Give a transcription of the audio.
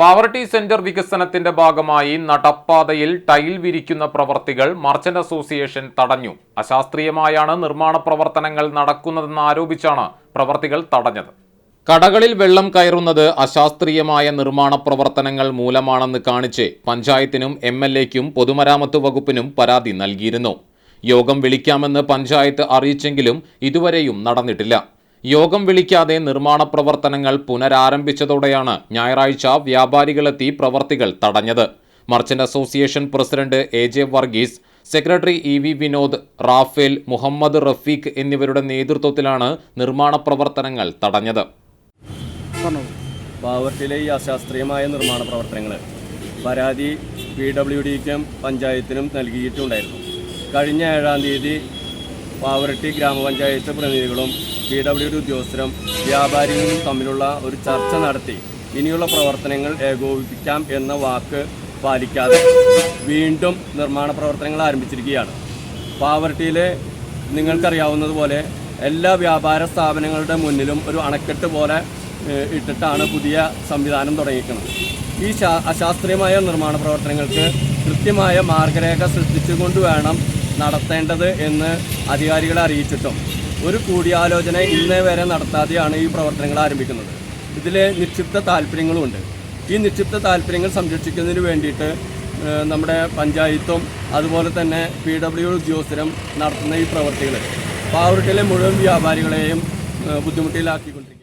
Pavaratty centre വികസനത്തിന്റെ ഭാഗമായി നടപ്പാതയിൽ tile വിരിക്കുന്ന പ്രവർത്തികൾ മർച്ചന്റ് അസോസിയേഷൻ തടഞ്ഞു. അശാസ്ത്രീയമായാണ് നിർമ്മാണ പ്രവർത്തനങ്ങൾ നടക്കുന്നതെന്ന് ആരോപിച്ചാണ് പ്രവർത്തികൾ തടഞ്ഞത്. കടകളിൽ വെള്ളം കയറുന്നത് അശാസ്ത്രീയമായ നിർമ്മാണ പ്രവർത്തനങ്ങൾ മൂലമാണെന്ന് കാണിച്ച് പഞ്ചായത്തിനും എം എൽ എക്കും പൊതുമരാമത്ത് വകുപ്പിനും പരാതി നൽകിയിരുന്നു. യോഗം വിളിക്കാമെന്ന് പഞ്ചായത്ത് അറിയിച്ചെങ്കിലും ഇതുവരെയും നടന്നിട്ടില്ല. യോഗം വിളിക്കാതെ നിർമ്മാണ പ്രവർത്തനങ്ങൾ പുനരാരംഭിച്ചതോടെയാണ് ഞായറാഴ്ച വ്യാപാരികളെത്തി പ്രവർത്തികൾ തടഞ്ഞത്. Merchant association president A J Varghese secretary E V Vinod Raphael Muhammad Rafeeq എന്നിവരുടെ നേതൃത്വത്തിലാണ് നിർമ്മാണ പ്രവർത്തനങ്ങൾ തടഞ്ഞത്. പാവർട്ടിയിലെ ഈ അശാസ്ത്രീയമായ നിർമ്മാണ പ്രവർത്തനങ്ങൾ പരാതി പി ഡബ്ല്യു ഡിക്കും പഞ്ചായത്തിനും നൽകിയിട്ടുണ്ടായിരുന്നു. കഴിഞ്ഞ ഏഴാം തീയതി പാവർട്ടി ഗ്രാമപഞ്ചായത്ത് പ്രതിനിധികളും പി ഡബ്ല്യു ഡി ഉദ്യോഗസ്ഥരും വ്യാപാരികളും തമ്മിലുള്ള ഒരു ചർച്ച നടത്തി. ഇനിയുള്ള പ്രവർത്തനങ്ങൾ ഏകോപിപ്പിക്കാം എന്ന വാക്ക് പാലിക്കാതെ വീണ്ടും നിർമ്മാണ പ്രവർത്തനങ്ങൾ ആരംഭിച്ചിരിക്കുകയാണ്. പാവർട്ടിയിലെ നിങ്ങൾക്കറിയാവുന്നതുപോലെ എല്ലാ വ്യാപാര സ്ഥാപനങ്ങളുടെ മുന്നിലും ഒരു അണക്കെട്ട് പോലെ ഇട്ടിട്ടാണ് പുതിയ സംവിധാനം തുടങ്ങിയിരിക്കുന്നത്. ഈ അശാസ്ത്രീയമായ നിർമ്മാണ പ്രവർത്തനങ്ങൾക്ക് കൃത്യമായ മാർഗരേഖ സൃഷ്ടിച്ചുകൊണ്ട് വേണം നടത്തേണ്ടത് എന്ന് അധികാരികളെ അറിയിച്ചിട്ടും ഒരു കൂടിയാലോചന ഇന്നേ വരെ നടത്താതെയാണ് ഈ പ്രവർത്തനങ്ങൾ ആരംഭിക്കുന്നത്. ഇതിൽ നിക്ഷിപ്ത താല്പര്യങ്ങളുമുണ്ട്. ഈ നിക്ഷിപ്ത താല്പര്യങ്ങൾ സംരക്ഷിക്കുന്നതിന് വേണ്ടിയിട്ട് നമ്മുടെ പഞ്ചായത്തും അതുപോലെ തന്നെ പി ഡബ്ല്യു ഉദ്യോഗസ്ഥരും നടത്തുന്ന ഈ പ്രവർത്തികൾ പാവറട്ടിലെ മുഴുവൻ വ്യാപാരികളെയും ബുദ്ധിമുട്ടിലാക്കിക്കൊണ്ടിരിക്കും ബുദ്ധിമുട്ടിലാക്കി